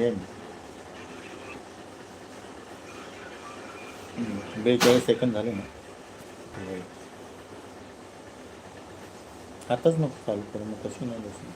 हे बेचाळीस सेकंद झाले ना आताच नको चालू करू मग कशी नाही बसली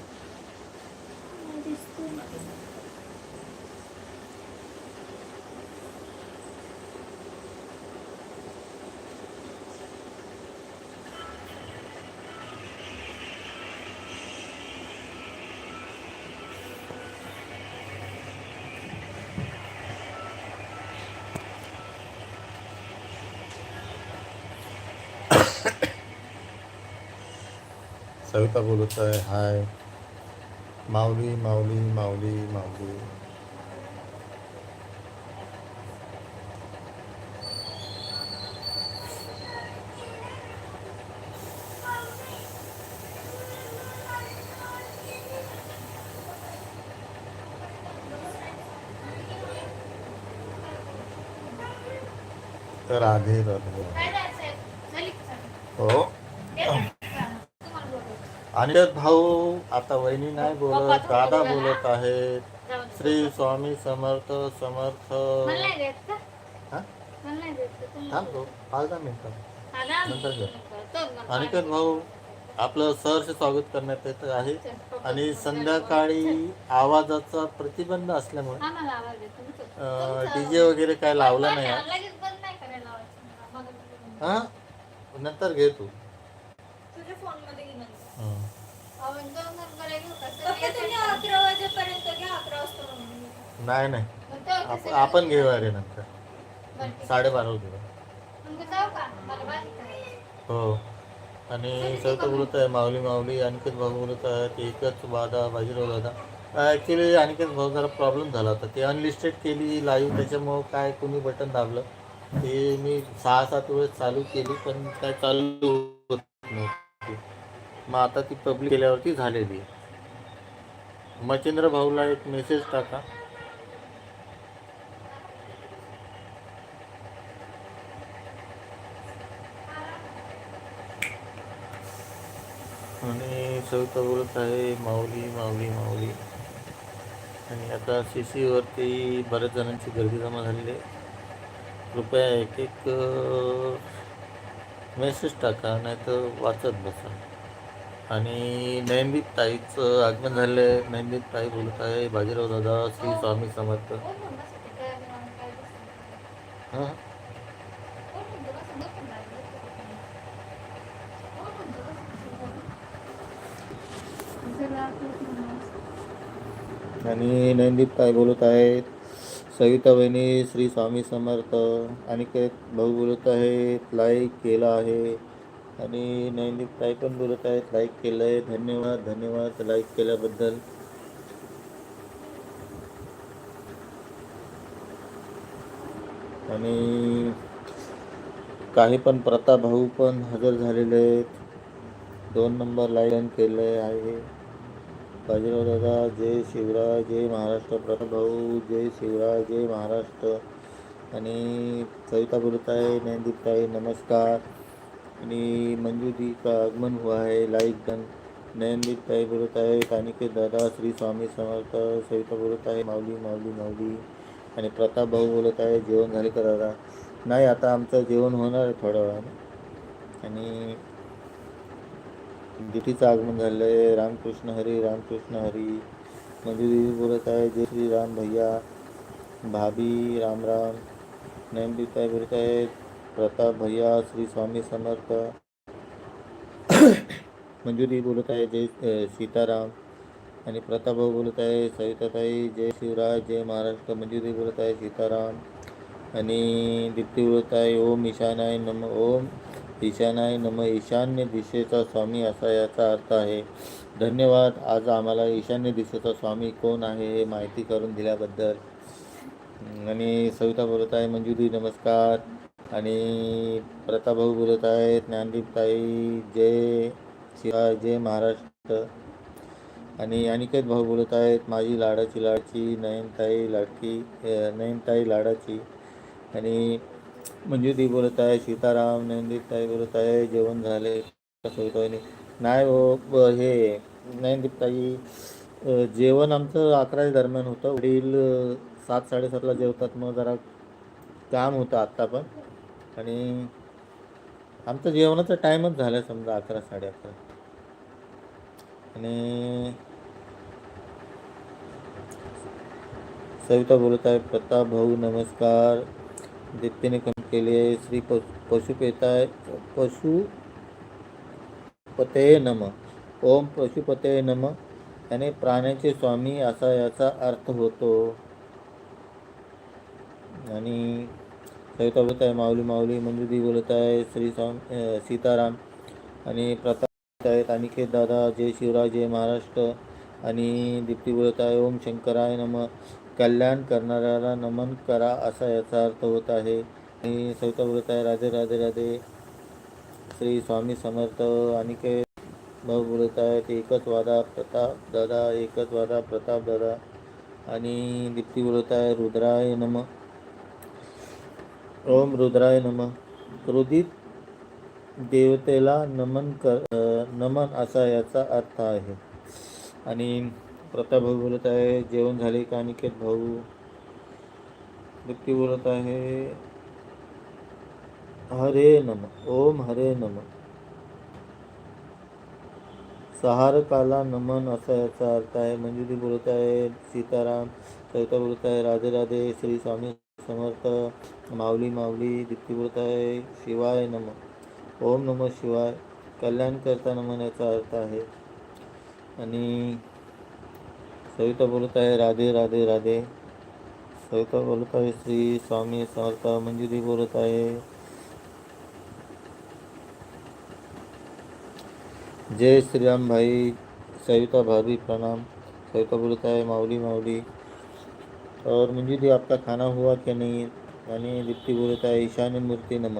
सविता बोलत आहे हाय. माऊली माऊली माऊली माऊली. तर आधी राधे हो आणि त्यात भाऊ आता वहिनी नाही बोलत दादा बोलत आहेत. श्री स्वामी समर्थ समर्थ. हा? थांब पाच दहा मिनिटं. नंतर घे. अनिकेत भाऊ आपलं सहर्ष स्वागत करण्यात येत आहे. आणि संध्याकाळी आवाजाचा प्रतिबंध असल्यामुळे डीजे वगैरे काय लावला नाही आज. हा? नंतर घे तू. तुझ्या. हं. नाही नाही. आप- आपण घेऊ अरे नंतर. साडेबारा घेऊ. हो. आणि सविता बोलत आहे माऊली माऊली अनिकेत भाऊ बोलत आहेत एकच बाधा बाजीराव दादा. ॲक्च्युली अनिकेत भाऊ जरा प्रॉब्लेम झाला होता. ते अनलिस्टेड केली लाईव्ह त्याच्यामुळं काय कोणी बटन दाबलं. ते मी सहा सात वेळेस चालू केली पण काय चालू होत नव्हती. मग आता ती पब्लिक केल्यावरती झालेली आहे. मच्छिंद्र भाऊला एक मेसेज टाका. आणि सविता बोलत आहे माऊली माऊली माऊली. आणि आता सी सीवरती बऱ्याच जणांची गर्दी जमा झालेली आहे. कृपया एक एक मेसेज टाका नाही तर वाचत बसा. आणि नयनदीप ताईचं आगमन झालं आहे नयनदीप ताई बोलत आहे बाजीराव दादा श्री स्वामी समर्थ. हां? आणि नयनदीप ताई बोलत आहेत सविता वहिनी श्री स्वामी समर्थ. अनिकेत भाऊ बोलत आहेत लाईक केला आहे. आणि नैनिक ताई पण बोलत आहेत लाईक केलं आहे धन्यवाद धन्यवाद. लाईक केल्याबद्दल. आणि काही पण प्रताप भाऊ पण हजर झालेले आहेत. दोन नंबर लाईन केले आहे. बाजीराव दादा जय शिवराय जय महाराष्ट्र. प्रताप भाऊ जय शिवराय जय महाराष्ट्र. आणि सविता बोलत आहे नयनदीप ताई नमस्कार. आणि मंजूदी का आगमन हुआ है लाइक गन नयनदीप ताई बोलत आहे कानिकेत दादा श्री स्वामी समर्थ सविता बोलत आहे माऊली माऊली माऊली. आणि प्रताप भाऊ बोलत आहे जेवण झाले का दादा? नाही आता आमचं जेवण होणार आहे थोड्या वेळाने. आणि दिठीचं आगमन झालं आहे रामकृष्ण हरी रामकृष्ण हरी. मंजुरी बोलत आहे जय श्री राम भैया. भाभी राम राम. नयनदीताई बोलत आहेत प्रताप भैया श्री स्वामी समर्थ मंजुरी बोलत आहे जय सीताराम. आणि प्रताप भाऊ बोलत आहे सविताताई जय शिवराज जय महाराष्ट्र. मंजुरी बोलत आहे सीताराम. आणि दीप्ती बोलत आहे ओम ईशानाय नम ओम ईशानाय नम. ईशान्य दिशेचा स्वामी असा याचा अर्थ आहे धन्यवाद आज आम्हाला ईशान्य दिशेचा स्वामी कोण आहे हे माहिती करून दिल्याबद्दल. आणि सविता बोलत आहे मंजुरी नमस्कार. आणि प्रतापभाऊ बोलत आहेत ज्ञानदीप ताई जय शिवाय जय महाराष्ट्र. आणि अनिकेत भाऊ बोलत आहेत माझी लाडाची लाडची नयनताई लाडकी नयनताई लाडाची. आणि मंजुदी बोलत आहे सीताराम नयनदीपताई बोलत आहे जेवण झाले सविताईने नाही हो हे नयनदीपताई जेवण आमचं अकरा दरम्यान होतं. वडील सात साडेसातला जेवतात मग जरा काम होतं आत्ता पण. आणि आमचं जेवणाचा टाईमच झाला समजा अकरा साडे अकरा. आणि सविता बोलत आहे प्रताप भाऊ नमस्कार. दीप्तीने कम केली आहे श्री पशु पशुपेताय पशु पते नम. ओम पशुपते नम. याने प्राण्याचे स्वामी असा याचा अर्थ होतो. आणि सविता बोलत आहे माऊली माऊली मंजुदी बोलत आहे श्री साम सीताराम. आणि प्रताप आहेत अनिकेत दादा जय शिवराय जय महाराष्ट्र. आणि दीप्ती बोलत आहे ओम शंकराय नम कल्याण करणाऱ्याला नमन करा असा याचा अर्थ होत आहे. आणि सविता बोलत आहे राधे राधे राधे. श्री स्वामी समर्थ अनिकेत भाऊ बोलत आहेत एकच वादा प्रताप दादा एकच वादा प्रताप दादा. आणि दीप्ती बोलत आहे रुद्राय नम ओम रुद्राय नम. क्रोधित देवतेला नमन कर नमन असा याचा अर्थ आहे. आणि प्रताप भाऊ बोलत आहे जेवण झाले का अनिकेत भाऊ? व्यक्ती बोलत आहे हरे नम ओम हरे नम. सहारकाला नमन असा याचा अर्थ आहे. मंजुरी बोलत आहे सीताराम सविता बोलत आहे राधे राधे श्री स्वामी समर्थ माऊली माऊली दीप्ती बोलत आहे शिवाय नम ओम नम शिवाय कल्याण करता नमन याचा अर्थ आहे. आणि सविता बोलत आहे राधे राधे राधे. सविता बोलत आहे श्री स्वामी समर्थ मंजुरी बोलत आहे. जय श्रीराम भाई सविता भाभी प्रणाम. सविता बोलता है माऊली माऊली. और मुझे भी आपका खाना हुआ क्या नहीं? आणि दीप्ती बोलत आहे ईशान्य मूर्ती नम.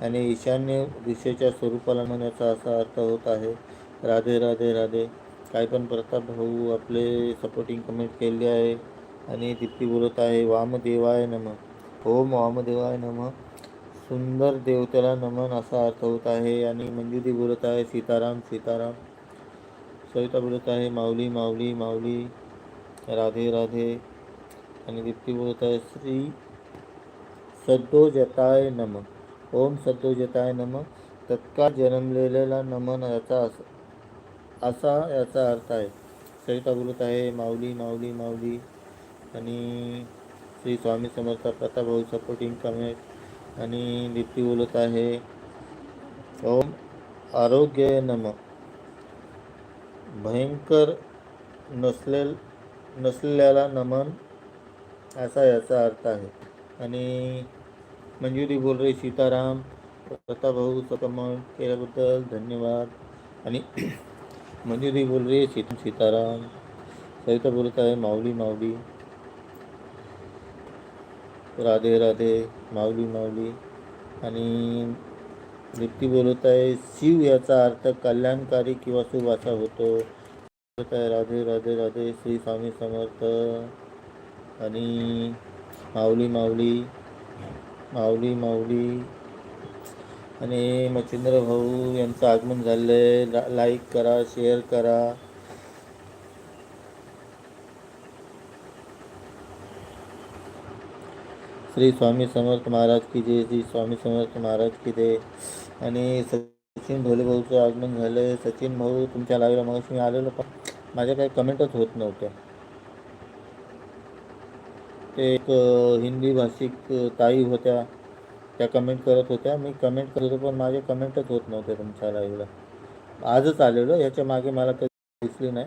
आणि ईशान्य दिशेच्या स्वरूपाला म्हणण्याचा असा अर्थ होत आहे राधे राधे राधे. काय पण प्रताप भाऊ आपले सपोर्टिंग कमेंट केले आहे. आणि दीप्ती बोलत आहे वामदेवाय नम. ओम वामदेवाय नम. सुंदर देवतेला नमन असा अर्थ होत आहे. आणि मंजुरी बोलत आहे सीताराम सीताराम. सविता बोलत आहे माऊली माऊली माऊली. राधे राधे. आणि दीप्ती बोलत आहे श्री सद्दोजताय नम. ओम सद्दोजताय नम. तत्काळ जन्मलेलेला नमन याचा असा असा याचा अर्थ आहे. सरिता बोलत आहे माऊली माऊली माऊली. आणि श्री स्वामी समर्थ प्रतापभाऊ सपोर्टिंग कमेंट आणि दीप्ती बोलत आहे. ओम आरोग्य नम. भयंकर नसलेल नसलेल्याला नमन असा याचा अर्थ आहे. आणि मंजुरी बोल रे सीताराम. प्रतापभाऊ सकमळ केल्याबद्दल धन्यवाद. आणि मंजुरी बोल रही सीता सीताराम. सविता बोलत आहे माऊली माऊली. राधे राधे माऊली माऊली. आणि दीप्ती बोलत आहे शिव याचा अर्थ कल्याणकारी किंवा शुभ असा होतो. बोलत आहे राधे राधे राधे श्री स्वामी समर्थ. आणि माऊली माऊली. माऊली माऊली. आणि मच्छिंद्र भाऊ यांचं आगमन झालंय. आहे लाईक करा शेअर करा. श्री स्वामी समर्थ महाराज की जय श्री स्वामी समर्थ महाराज की जय. आणि सचिन भोले भाऊचं आगमन झालं सचिन भाऊ तुमच्या लाईव्हला मग मी आलेलो पण माझ्या काही कमेंटच होत नव्हत्या. एक हिंदी भाषिक ताई होत्या. त्या कमेंट करत होत्या. मी कमेंट करत होतो पण माझे कमेंटच होत नव्हते तुमच्या लाईव्हला आजच आलेलो. ह्याच्या मागे मला काही दिसली नाही.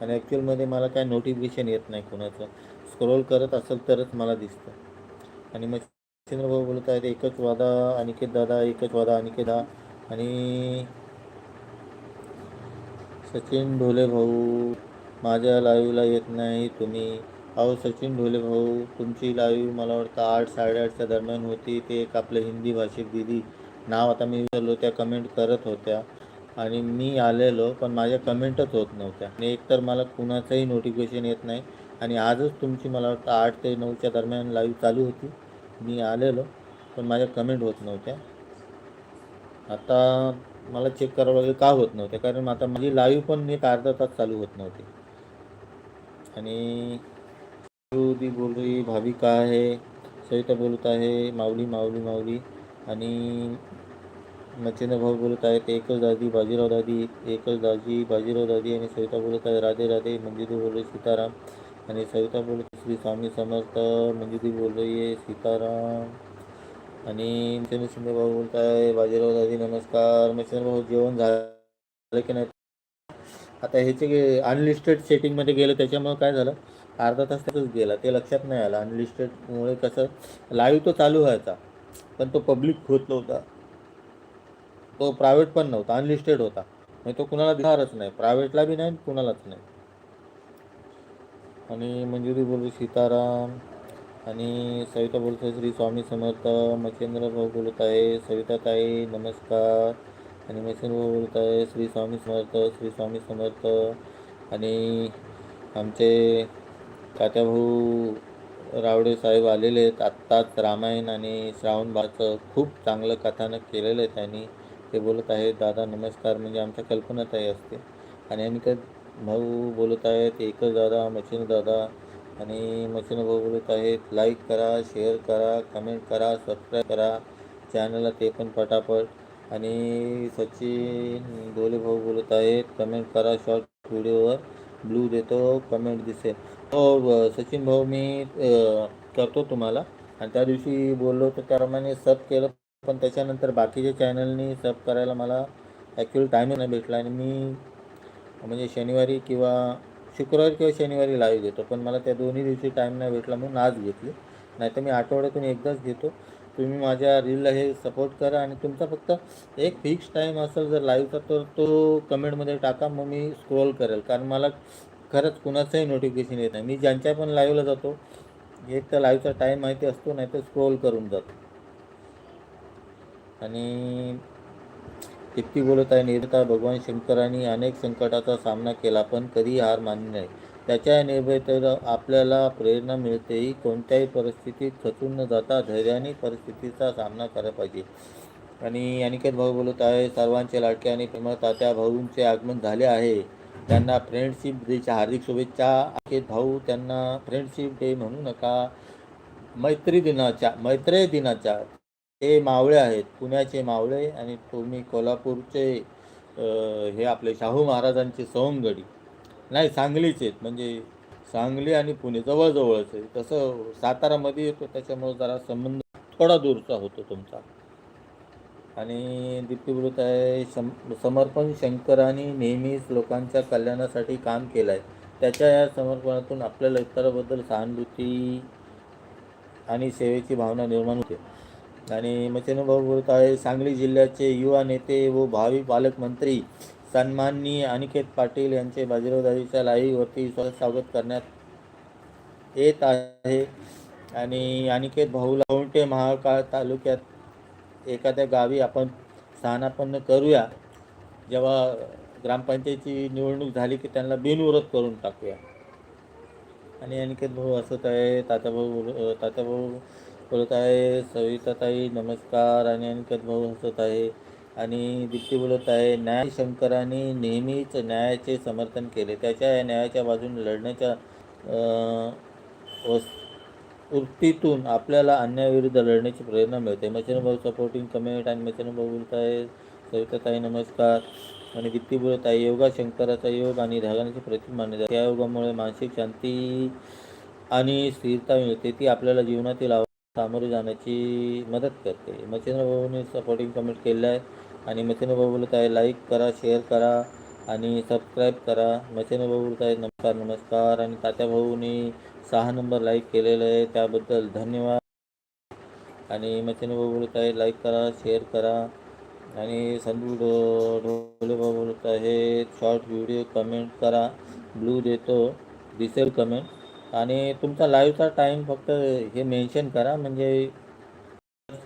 आणि ॲक्च्युअलमध्ये मला काय नोटिफिकेशन येत नाही कोणाचं. स्क्रोल करत असेल तरच मला दिसतं. आणि मग भाऊ बोलत आहेत एकच वादा अनिकेत दादा एकच वादा अनिकेत दा आणि सचिन ढोले भाऊ माझ्या लाईव्हला येत नाही तुम्ही. अहो सचिन ढोले भाऊ तुमची लाईव्ह मला वाटतं आठ साडेआठच्या दरम्यान होती. ते एक आपलं हिंदी भाषिक दिदी. नाव आता मी विसरलो त्या कमेंट करत होत्या. आणि मी आलेलो पण माझ्या कमेंटच होत नव्हत्या. आणि एकतर मला कुणाचंही नोटिफिकेशन येत नाही. आणि आजच तुमची मला वाटतं आठ ते नऊच्या दरम्यान लाईव्ह चालू होती. मी आलेलो पण माझ्या कमेंट होत नव्हत्या. आता मला चेक करावं लागेल का होत नव्हत्या? कारण आता माझी लाईव्ह पण एक अर्धा तास चालू होत नव्हती. आणि दी बोल रही भाभी का आहे? सविता बोलत आहे माऊली माऊली माऊली. आणि मच्छिंद्र भाऊ बोलत आहेत एकच दादी बाजीराव दादी एकच दाजी बाजीराव दादी. आणि सविता बोलत आहे राधे राधे. मंजुदी बोल रही सीताराम. आणि सविता बोलत श्री स्वामी समर्थ. मंजुदी बोल रही आहे सीताराम. आणि मच्छिंद्र शिंदे भाऊ बोलत आहे बाजीराव दादी नमस्कार. मच्छिंद्र भाऊ जेवण झालं की नाही? आता ह्याचे अनलिस्टेड सेटिंगमध्ये गेलं त्याच्यामुळं काय झालं? अर्धा तास त्यातच गेला. ते लक्षात नाही आलं. अनलिस्टेडमुळे कसं लाईव्ह तो चालू व्हायचा. पण तो पब्लिक होत नव्हता. तो प्रायव्हेट पण नव्हता. अनलिस्टेड होता. म्हणजे तो कुणाला दिसणारच नाही. प्रायव्हेटला बी नाही कुणालाच नाही. आणि मंजुरी बोलू सीताराम. आणि सविता बोलतो श्री स्वामी समर्थ. मच्छेंद्र भाऊ बोलत आहे सविता ताई नमस्कार. आणि मच्छेंद्र भाऊ बोलत आहे श्री स्वामी समर्थ श्री स्वामी समर्थ. आणि आमचे तात्याभाऊ रावडे साहेब आलेले आहेत. आत्ताच रामायण आणि श्रावणबाचं खूप चांगलं कथानक केलेलं आहे त्यांनी. ते बोलत आहेत दादा नमस्कार. म्हणजे आमच्या कल्पनाताई असते. आणि आणखी भाऊ बोलत आहेत एकच दादा मशीन दादा. आणि मशीन भाऊ बोलत आहेत लाईक करा शेअर करा कमेंट करा सबस्क्राईब करा चॅनलला ते पण पटापट. आणि सचिन डोले भाऊ बोलत आहेत कमेंट करा शॉर्ट व्हिडिओवर ब्लू देतो कमेंट दिसेल. हो सचिन भाऊ मी करतो तुम्हाला. आणि त्या दिवशी बोललो होतो त्याप्रमाणे सब केलं पण त्याच्यानंतर बाकीच्या चॅनलनी सब करायला मला ॲक्च्युअली टाईम नाही भेटला आणि मी म्हणजे शनिवारी किंवा शुक्रवारी किंवा शनिवारी लाईव्ह घेतो पण मला त्या दोन्ही दिवशी टाईम नाही भेटला म्हणून आज घेतली. नाहीतर मी आठवड्यातून एकदाच घेतो. तुम्ही माझ्या रीलला हे सपोर्ट करा आणि तुमचा फक्त एक फिक्स टाईम असेल जर लाईव्हचा तर तो कमेंटमध्ये टाका. मग मी स्क्रोल करेल. कारण मला खरंच कुणाचंही नोटिफिकेशन येत नाही. मी ज्यांच्या पण लाईव्हला जातो एक तर लाईव्हचा टाईम माहिती असतो नाही तर स्क्रोल करून जातो. आणि तिप्ती बोलत आहे निर्भयता भगवान शंकरांनी अनेक संकटाचा सामना केला पण कधी हार मानली नाही. त्याच्या निर्भयतेला आपल्याला प्रेरणा मिळते ही कोणत्याही परिस्थितीत खचून न जाता धैर्याने परिस्थितीचा सामना करायला पाहिजे. आणि अनिकेत भाऊ बोलत आहे सर्वांचे लाडके आणि प्रेमळ तात्या भाऊंचे आगमन झाले आहे. त्यांना फ्रेंडशिप डेच्या हार्दिक शुभेच्छा. आखे भाऊ त्यांना फ्रेंडशिप डे म्हणू नका. मैत्री दिनाच्या मैत्री दिनाच्या. ते मावळे आहेत. पुण्याचे मावळे आणि तुम्ही कोल्हापूरचे हे आपले शाहू महाराजांचे सवंगडी नाही सांगलीचे आहेत. म्हणजे सांगली आणि पुणे जवळजवळच आहे. तसं सातारामध्ये येतो त्याच्यामुळे जरा संबंध थोडा दूरचा होतो तुमचा. आणि दीप्ती आहे. सम समर्पण शंकराने नेहमीच लोकांच्या कल्याणासाठी काम केलं आहे त्याच्या या समर्पणातून आपल्याला इतराबद्दल सहानुभूती आणि सेवेची भावना निर्माण होते. आणि मच्छिंद्र भाऊ बोलत आहे. सांगली जिल्ह्याचे युवा नेते व भावी पालकमंत्री सन्माननीय अनिकेत पाटील यांचे बाजीरावदाजीच्या लाईवरती लाईव्हवरती स्वागत करण्यात येत आहे. आणि अनिकेत भाऊ लावंटे महाकाळ तालुक्यात एखाद्या गावी आपण स्थानापन्न करूया जेव्हा ग्रामपंचायतीची निवडणूक झाली की त्यांना बिनविरोध करून टाकूया. आणि अनिकेत भाऊ असत आहे तात्याभाऊ बोल तात्याभाऊ बोलत आहे सविताताई नमस्कार आणि अनिकेत भाऊ हसत आहे. आणि दीप्ती बोलत आहे न्यायशंकराने नेहमीच न्यायाचे समर्थन केले. त्याच्या या न्यायाच्या बाजूने लढण्याच्या अ, वृत्तीतून आपल्याला अन्यायाविरुद्ध लढण्याची प्रेरणा मिळते. मच्छिन भाऊ सपोर्टिंग कमेंट आणि मच्छिन भाऊ बोलत आहे सविताताई नमस्कार. आणि दीप्ती बोलत आहे योगा शंकराचा योग आणि ध्यानाची प्रतीक मानले जाते. त्या योगामुळे मानसिक शांती आणि स्थिरता मिळते. ती आपल्याला जीवनातील आव्हानांना सामोरे जाण्याची मदत करते. मच्छिंद्र भाऊने सपोर्टिंग कमेंट केलं आहे आणि मच्छिंद्र भाऊ बोलत आहे लाईक करा शेअर करा. आणि सबस्क्राईब करा. मच्छिंद्र भाऊचा बोलत नमस्कार नमस्कार. आणि तात्या भाऊनी सहा नंबर लाईक केलेलं आहे. त्याबद्दल धन्यवाद. आणि मच्छिंद्र भाऊचा बोलत आहे लाईक करा शेअर करा. आणि संधू डो ढोले भाऊ बोलत आहे शॉर्ट व्हिडिओ कमेंट करा. ब्लू देतो. दिसेल कमेंट आणि तुमचा लाईव्हचा टाईम फक्त हे मेन्शन करा. म्हणजे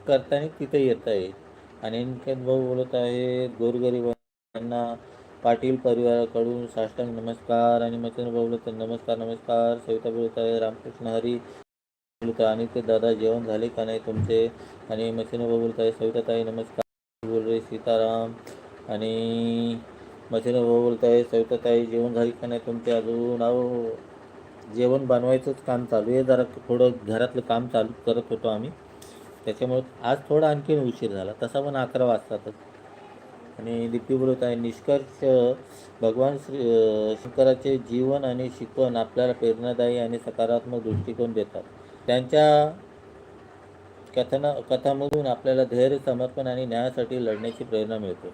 करताना तिथे येता येईल. आणि इनकेत भाऊ बोलत आहे गोरगरिबांना पाटील परिवाराकडून साष्टांग नमस्कार आणि मचन बोलत नमस्कार नमस्कार. सविता बोलत आहे रामकृष्ण हरी बोलत आणि ते दादा जेवण झाले का नाही तुमचे? आणि मचन बोलत आहे सविताताई नमस्कार. बोल रे सीताराम. आणि मचन भाऊ बोलत आहे सविताताई जेवण झाली का नाही तुमचे अजून? अहो जेवण बनवायचंच काम चालू आहे. जरा थोडं घरातलं काम चालू करत होतो आम्ही. त्याच्यामुळे आज थोडा आणखीन उशीर झाला. तसा पण अकरा वाजतातच. आणि दीप्ती बोलत आहे. निष्कर्ष भगवान श्री शंकराचे जीवन आणि शिकवण आपल्याला प्रेरणादायी आणि सकारात्मक दृष्टिकोन देतात. त्यांच्या कथना कथामधून आपल्याला धैर्य समर्पण आणि न्यायासाठी लढण्याची प्रेरणा मिळते.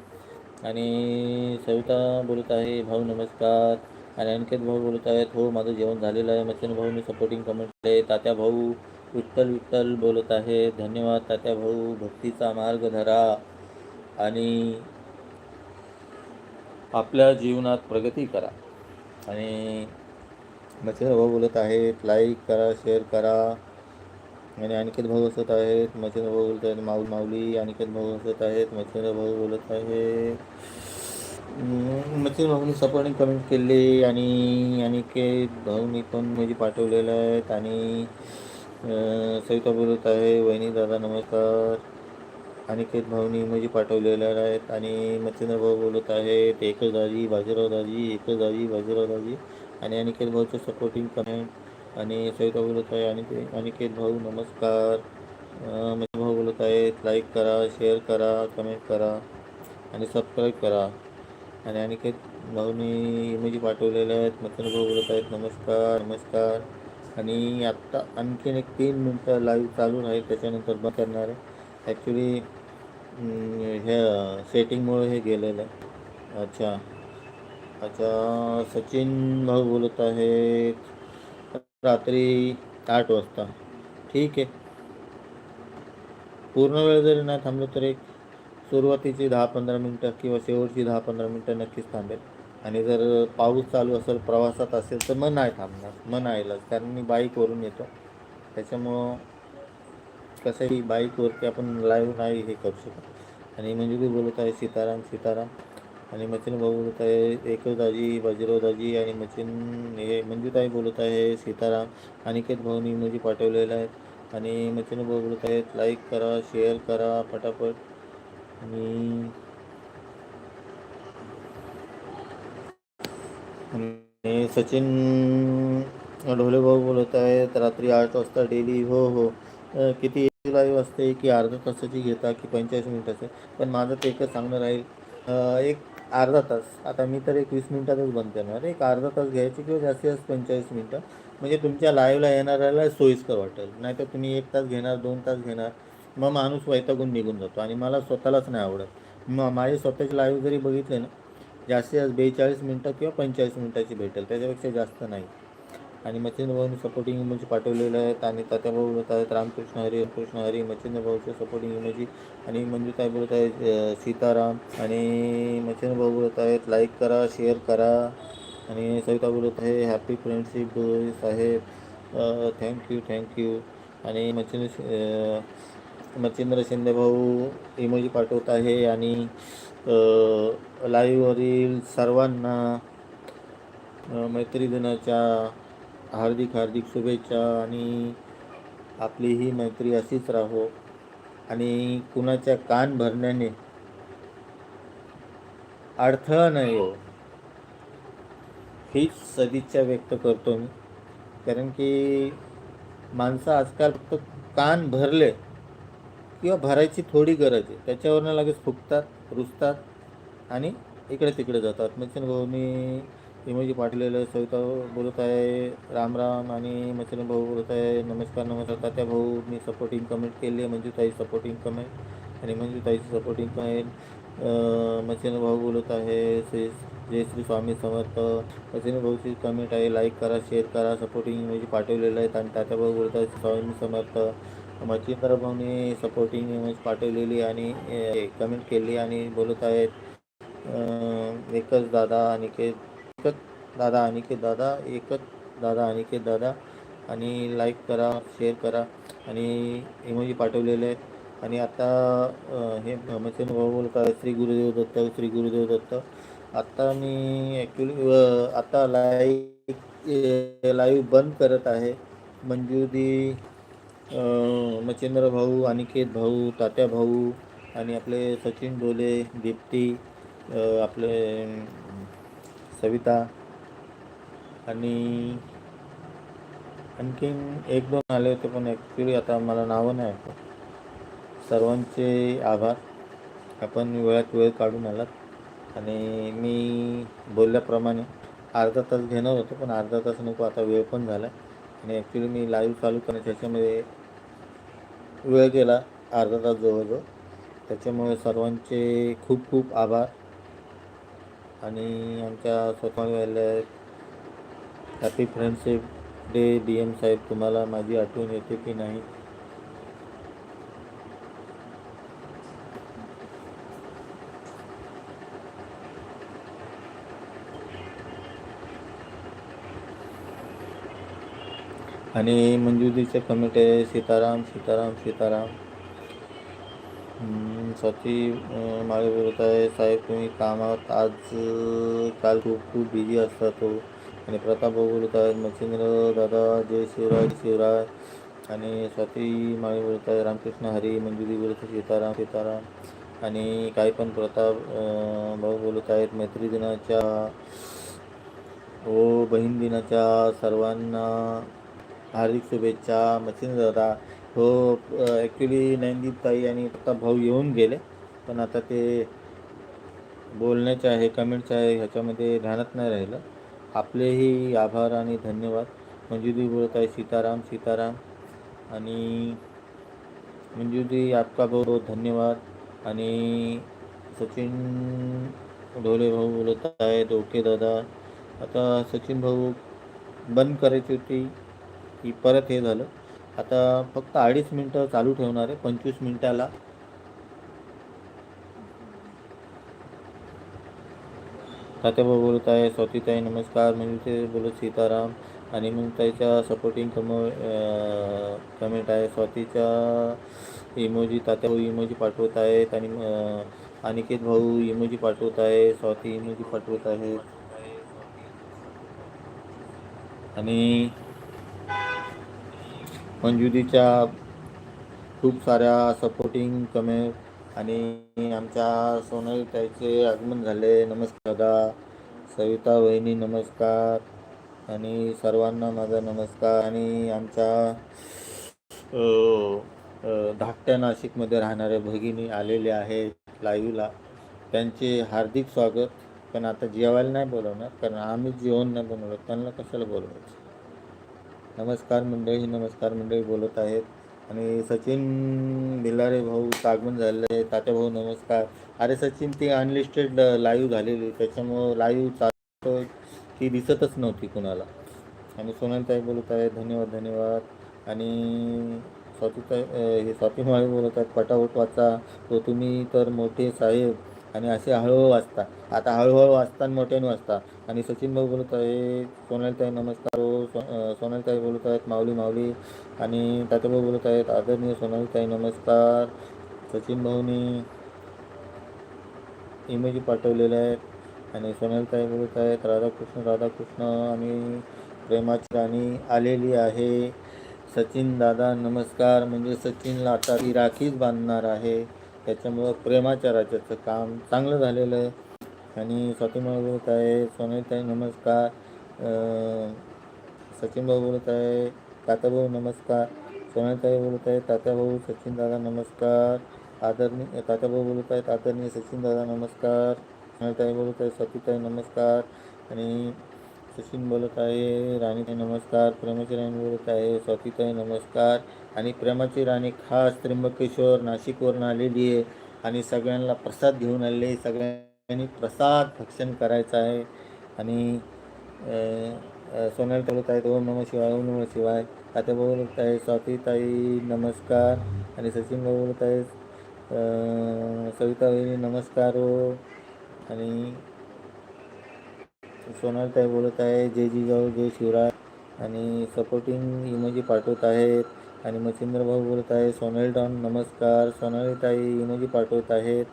आणि सविता बोलत आहे भाऊ नमस्कार. आणि अनिकेत भाऊ बोलत आहेत हो माझं जेवण झालेलं आहे. मच्छिन भाऊनी सपोर्टिंग कमेंट केले तात्या भाऊ विठ्ठल विठ्ठल बोलत आहे. धन्यवाद तात्या भाऊ. भक्तीचा मार्ग धरा. आणि आपल्या जीवनात प्रगती करा. आणि मच्छर भाऊ बोलत आहेत लाईक करा शेअर करा. आणि अनिकेत भाऊ हसत आहेत मच्छर भाऊ बोलत आहेत माऊल माऊली. अनिकेत भाऊ हसत आहेत मच्छर भाऊ बोलत आहे मच्छर भाऊनी सपोर्टिंग कमेंट केली आणि अनिकेत भाऊनी पण म्हणजे पाठवलेलं आहेत. आणि सविता बोलत आहे वहिनी दादा नमस्कार. अनिकेत भाऊनी इमोजी पाठवलेल्या आहेत आणि मच्छिंद्र भाऊ बोलत आहेत एकच दाजी बाजीराव दाजी एकच दाजी बाजीराव दाजी. आणि अनिकेत भाऊचं सपोर्टिंग कमेंट आणि सविता बोलत आहे आणि ते अनिकेत भाऊ नमस्कार. मच्छिंद्र भाऊ बोलत आहेत लाईक करा शेअर करा कमेंट करा आणि सबस्क्राईब करा. आणि अनिकेत भाऊनी इमेजी पाठवलेल्या आहेत मच्छिंद्र भाऊ बोलत आहेत नमस्कार नमस्कार. आणि आत्ता आणखीन एक तीन मिनटं लाईव्ह चालू राहील त्याच्यानंतर बंद करणार आहे. ॲक्च्युली ह्या सेटिंगमुळे हे गेलेलं आहे. अच्छा. अच्छा सचिन भाऊ बोलत आहेत. रात्री आठ वाजता. ठीक आहे. पूर्ण वेळ जरी नाही थांबलो तर एक सुरुवातीची दहा पंधरा मिनटं किंवा शेवटची दहा पंधरा मिनटं नक्कीच थांबेल. आणि जर पाऊस चालू असेल प्रवासात असेल तर मग नाही थांबणार. मग नाही कारण मी बाईकवरून येतो. त्याच्यामुळं कसं आहे बाईकवरती आपण लाईव्ह नाही हे करू शकत. आणि मंजुरी बोलत आहे सीताराम सीताराम. आणि मचिन भाऊ बोलत आहे एकवदाजी दाजी बाजीराव दाजी आणि मचिन हे मंजूताई बोलत आहे सीताराम. अनिकेत भाऊनी म्हणजे पाठवलेलं आहेत. आणि मचिन भाऊ बोलत आहेत लाईक करा शेअर करा फटाफट. आणि सचिन ढोले भाऊ बोलत आहेत रात्री आठ वाजता डेली हो हो. किती लाईव्ह असते की अर्धा तासाची घेता की पंचेचाळीस मिनिटाचे? पण माझं ते एकच सांगणं राहील एक अर्धा तास. आता मी तर एक वीस मिनिटातच बंद करणार एक अर्धा तास घ्यायची किंवा जास्तीत जास्त पंचेचाळीस मिनटं. म्हणजे तुमच्या लाईव्हला येणाऱ्याला सोयीस्कर वाटेल. नाहीतर तुम्ही एक तास घेणार दोन तास घेणार. मग माणूस वैतागून निघून जातो आणि मला स्वतःलाच नाही आवडत. मग माझे स्वतःचे लाईव्ह जरी बघितले ना जास्तीत जास्त बेचाळीस मिनटं किंवा पंचेचाळीस मिनटाची भेटेल. त्याच्यापेक्षा जास्त नाही. आणि मच्छिंद्र भाऊनी सपोर्टिंग इमोजी पाठवलेले आहेत आणि तात्या भाऊ बोलत आहेत रामकृष्ण हरी कृष्ण हरी मच्छिंद्र भाऊचे सपोर्टिंग इमोजी आणि मंजूताई बोलत आहेत सीताराम. आणि मच्छिंद्र भाऊ बोलत आहेत लाईक करा शेअर करा. आणि सविता बोलत आहे हॅपी फ्रेंडशिप साहेब. थँक्यू थँक्यू आणि मच्छिंद्र मच्छिंद्र शिंदे भाऊ इमोजी पाठवत आहे. आणि लाईव्हवरील सर्वांना मैत्री दिनाच्या हार्दिक हार्दिक शुभेच्छा आणि आपली ही मैत्री अशीच राहो. आणि कुणाच्या कान भरण्याने अडथळा नाही हो. हीच सदिच्छा व्यक्त करतो मी. कारण की माणसं आजकाल फक्त कान भरले किंवा भरायची थोडी गरज आहे. त्याच्यावरनं लगेच फुकतात रुजतात आणि इकडे तिकडे जातात. मच्छन भाऊनी इमोजी पाठवलेलं सविता बोलत आहे राम राम आणि मच्छिन भाऊ बोलत आहे नमस्कार नमस्कार तात्या भाऊ मी सपोर्टिंग कमेंट केली आहे मंजूताई सपोर्टिंग कमेंट आणि मंजूताईची सपोर्टिंग कमेंट मच्छिन भाऊ बोलत आहे श्री जय श्री स्वामी समर्थ. मच्छिन भाऊची कमेंट आहे लाईक करा शेअर करा सपोर्टिंग इमोजी पाठवलेलं आहेत आणि तात्या भाऊ बोलत आहे स्वामी समर्थ. मच्छिंद्र भाऊने सपोर्टिंग इमेज पाठवलेली आणि कमेंट केली आणि बोलत आहेत एकच दादा अनिकेत दादा अनिकेत दादा एकच दादा अनिकेत दादा. आणि लाईक करा शेअर करा. आणि इमोजी पाठवलेले आहेत. आणि आता हे मच्छिंद्र भाऊ बोलत श्री गुरुदेव दत्त श्री गुरुदेव दत्त. आत्ता मी ॲक्च्युली आता लाईव्ह लाईव्ह बंद करत आहे. मंजुदी मच्छेंद्र भाऊ अनिकेत भाऊ तात्या भाऊ आणि आपले सचिन डोले दीप्ती आपले सविता. आणि आणखीन एक दोन आले होते पण ॲक्च्युली आता मला नावं नाही ऐकत सर्वांचे आभार. आपण वेळात वेळ काढून आलात. आणि मी बोलल्याप्रमाणे अर्धा तास घेणार होतो पण अर्धा तास नको आता वेळ पण झाला. आणि ॲक्च्युली मी लाईव्ह चालू करणे त्याच्यामध्ये वेळ गेला अर्धा तास जवळजवळ. त्याच्यामुळे सर्वांचे खूप खूप आभार. आणि आमच्या स्वतः happy friendship day D M साहेब तुम्हाला माझी आठवण येते की नाही? आणि मंजुरीचे कमेंट आहे सीताराम सीताराम सीताराम. स्वाती अं, माळे बोलत आहे. साहेब तुम्ही कामात आज काल खूप खूप बिझी असता तो. आणि प्रताप बोलत आहेत मच्छिंद्र दादा जय शिवराय शिवराय आणि स्वाती माळे बोलत आहे रामकृष्ण हरी मंजुरी बोलत आहे सीताराम सीताराम आणि काही पण प्रताप भाऊ बोलत आहेत मैत्री दिनाच्या व बहीण दिनाच्या सर्वांना हार्दिक शुभेच्छा. मच्छिंद्र दादा हो ॲक्च्युली नयनदीप ताई आणि प्रताप भाऊ येऊन गेले पण आता ते बोलण्याचे आहे कमेंटचं आहे ह्याच्यामध्ये ध्यानात नाही राहिलं. आपलेही आभार आणि धन्यवाद. मंजुदी बोलत आहे सीताराम सीताराम. आणि मंजुदी आपका बहुत बहुत धन्यवाद. आणि सचिन ढोले भाऊ बोलत आहेत ओके दादा. आता सचिन भाऊ बंद करायची होती की परत हे झालं. आता फक्त अडीच मिनटं चालू ठेवणार आहे पंचवीस मिनटाला. तात्याभाऊ बोलत आहे स्वातीताई नमस्कार. मी ते बोलत सीताराम आणि मग त्याच्या सपोर्टिंग कम कमेंट आहे. स्वातीच्या इमोजी तात्याभाऊ इमोजी पाठवत आहेत आणि अनिकेत भाऊ इमोजी पाठवत आहे. स्वाती इमोजी पाठवत आहेत. आणि मंजुरीच्या खूप साऱ्या सपोर्टिंग कमेंट आणि आमच्या सोनाली ताईचे आगमन झाले. नमस्कार दादा. सविता वहिनी नमस्कार. आणि सर्वांना माझा नमस्कार. आणि आमच्या धाकट्या नाशिकमध्ये राहणाऱ्या भगिनी आलेल्या आहेत लाईव्हला. त्यांचे हार्दिक स्वागत. पण आता जेवायला नाही बोलवणार कारण आम्ही जेवण नाही बनवलं. त्यांना कशाला बोलवायचं? नमस्कार मंडळी नमस्कार मंडळी बोलत आहेत. आणि सचिन भिलारे भाऊ सागमन झाले तात्या भाऊ नमस्कार. अरे सचिन ती अनलिस्टेड लाईव्ह झालेली. त्याच्यामुळं लाईव्ह चालतो ती दिसतच नव्हती कुणाला. आणि सोनलताई बोलत आहे धन्यवाद धन्यवाद. आणि स्वातीताई हे स्वाती माळी बोलत आहेत पटापट वाचा. तो तुम्ही तर मोठे साहेब आणि असे हळूहळू वाचता. आता हळूहळू वाचता आणि मोठ्याने वाचता. आणि सचिन भाऊ बोलत आहे सोनलताई नमस्कार. सोनालीताई बोलत आहेत माऊली माऊली. आणि तात्याभाऊ बोलत आहेत आदरणीय सोनालीताई नमस्कार. सचिन भाऊनी इमेज पाठवलेल्या आहेत. आणि सोनालीताई बोलत आहेत राधाकृष्ण राधाकृष्ण आणि प्रेमाची राणी आलेली आहे. सचिन दादा नमस्कार. म्हणजे सचिनला आता ती राखीच बांधणार आहे. त्याच्यामुळं प्रेमाच्या राज्याचं काम चांगलं झालेलं आहे. आणि स्वातीमा बोलत आहे सोनालीताई नमस्कार. सचिन भाऊ बोलत आहे तात्याभाऊ नमस्कार. सोनालीताई बोलत आहे तात्याभाऊ सचिन दादा नमस्कार. आदरणीय तात्याभाऊ बोलत आहेत आदरणीय सचिन दादा नमस्कार. सोनालीताई बोलत आहे स्वातीताई नमस्कार. आणि सचिन बोलत आहे राणीताई नमस्कार. प्रेमाची राणी बोलत आहे स्वातीताई नमस्कार. आणि प्रेमाची राणी खास त्र्यंबकेश्वर नाशिकवरून आलेली आहे. आणि सगळ्यांना प्रसाद घेऊन आलेली आहे. सगळ्यांनी प्रसाद भक्षण करायचं आहे. आणि अ, सोनाली बोलत आहेत ओम नम शिवाय ओम नम शिवाय. तात्याभाऊ बोलत आहे स्वातीताई नमस्कार. आणि सचिन भाऊ बोलत आहेत सविता वहिनी नमस्कार हो. आणि सोनालीताई बोलत आहे जय जिजाऊ जय शिवराय. आणि सपोर्टिंग इमोजी पाठवत आहेत. आणि मच्छिंद्र भाऊ बोलत आहे सोनल डॉन नमस्कार. सोनालीताई इमोजी पाठवत आहेत.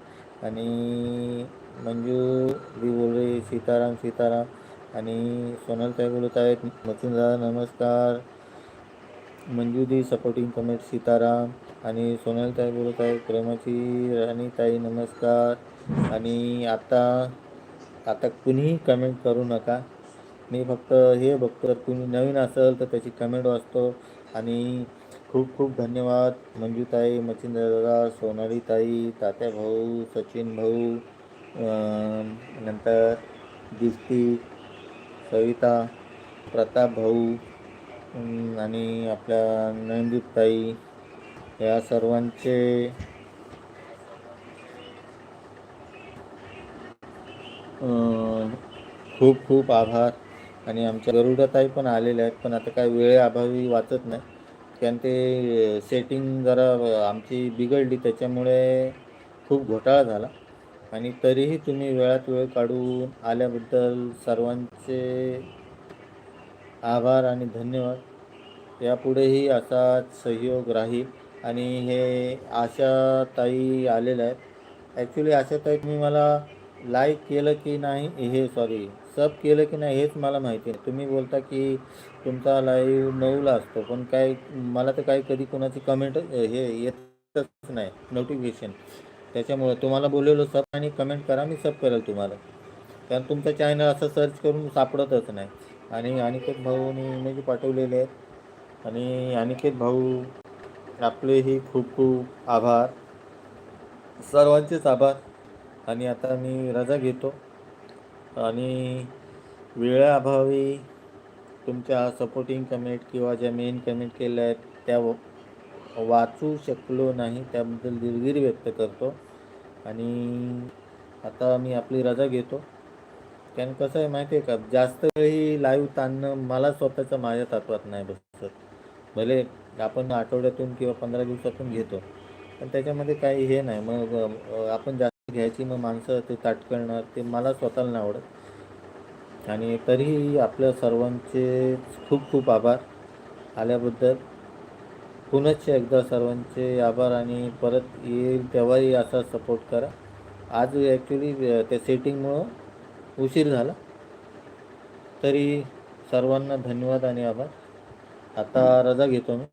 आणि मंजू बी बोल सीताराम सीताराम. आणि सोनलताई बोलत आहेत मच्छिंद्र नमस्कार. Manjudi supporting comment Sitaram. आणि सोनालीताई बोलत आहेत प्रेमाची राणीताई नमस्कार. आणि आता आता कुणीही कमेंट करू नका. मी फक्त हे बघतो तर तुम्ही नवीन असेल तर त्याची कमेंट वाचतो. आणि खूप खूप धन्यवाद मंजूताई मच्छिंद्र दादा सोनालीताई तात्या भाऊ सचिन भाऊ नंतर दीप्ती सविता प्रताप भाऊ आणि आपल्या नयनदीपताई या सर्वांचे खूप खूप आभार. आणि आमच्या गरुडाताई पण आलेल्या आहेत पण आता काय वेळेअभावी वाचत नाही. कारण ते सेटिंग जरा आमची बिघडली त्याच्यामुळे खूप घोटाळा झाला. आणि तरीही तुम्ही वेळात वेळ काढून आल्याबद्दल सर्वांचे आभार आणि धन्यवाद. यापुढेही असाच सहयोग राहील आणि हे आशा ताई आहे ॲक्च्युली आशाताई तुम्ही मला लाईक केलं की नाही हे सॉरी सब केलं की नाही हेच मला माहिती नाही. तुम्ही बोलता की तुमचा लाईव्ह नऊला असतो पण काय मला तर काही कधी कोणाची कमेंट हे येतच नाही नोटिफिकेशन त्याच्यामुळे तुम्हाला बोललेलो सब आणि कमेंट करा मी सब करेल तुम्हाला. कारण तुमचं चॅनल असं सर्च करून सापडतच नाही. आणि अनिकेत भाऊने इमेज पाठवलेले आहेत. आणि अनिकेत भाऊ आपलेही खूप खूप आभार. सर्वांचेच आभार. आणि आता मी रजा घेतो. आणि वेळाअभावी तुमच्या सपोर्टिंग कमेंट किंवा ज्या मेन कमेंट केल्या आहेत त्या वाचू शकलो नाही त्याबद्दल दिलगिरी व्यक्त करतो. आणि आता मी आपली रजा घेतो. कारण कसं आहे माहिती आहे का? जास्त वेळी लाईव्ह ताणणं मला स्वतःचं माझ्या तात्वात नाही बसत. भले आपण आठवड्यातून किंवा पंधरा दिवसातून घेतो. पण त्याच्यामध्ये काही हे नाही. मग आपण जास्त घ्यायची मग माणसं ते ताटकळणार ते मला स्वतःला नाही आवडत. आणि तरीही आपल्या सर्वांचे खूप खूप आभार आल्याबद्दल. पुनश्च एकदा सर्वांचे आभार आणि परत येईल तेव्हाही असा सपोर्ट करा. आज ॲक्च्युली त्या सेटिंगमुळं उशीर झाला. तरी सर्वांना धन्यवाद आणि आभार. आता रजा घेतो मी.